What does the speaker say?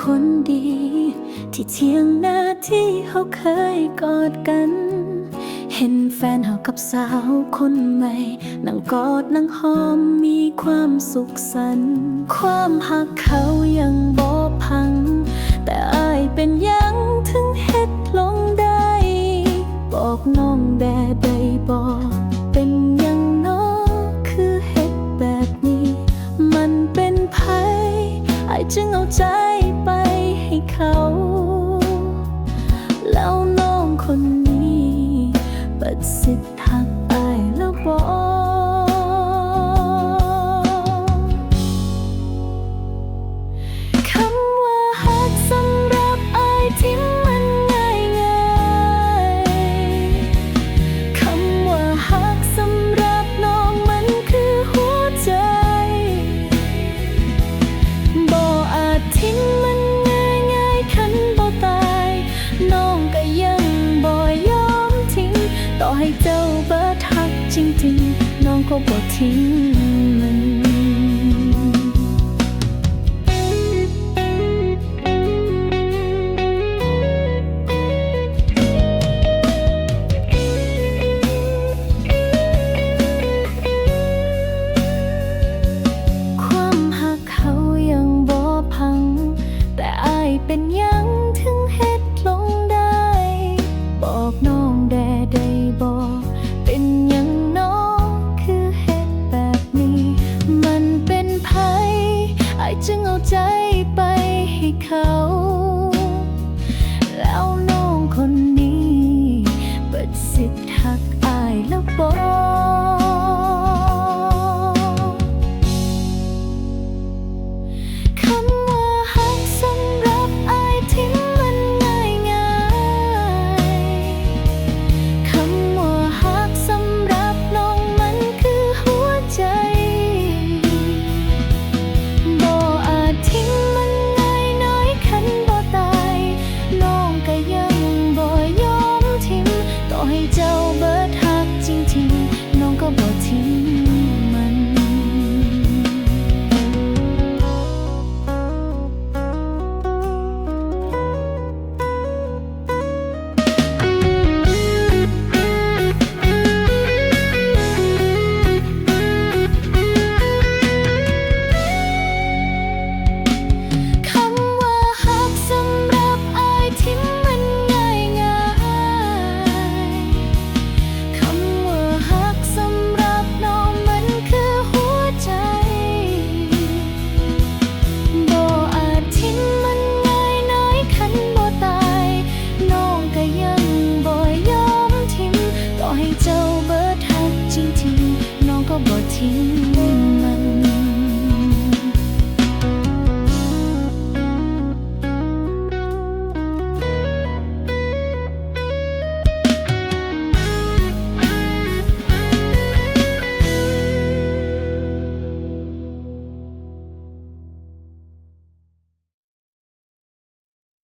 คนดี ที่เที่ยงหน้าที่เขาเคยกอดกัน เห็นแฟนเขากับสาวคนใหม่ นั่งกอดนั่งหอมมีความสุขสัน ความหักเขายังบ่พัง แต่อายเป็นยังถึงเฮ็ดลงได้ บอกน้องแด่ได้บอก ก็บ่ทิ้งมันความหักเขายังบ่พัง แต่อายเป็นยัง ay lubos ให้เจ้าเบ 天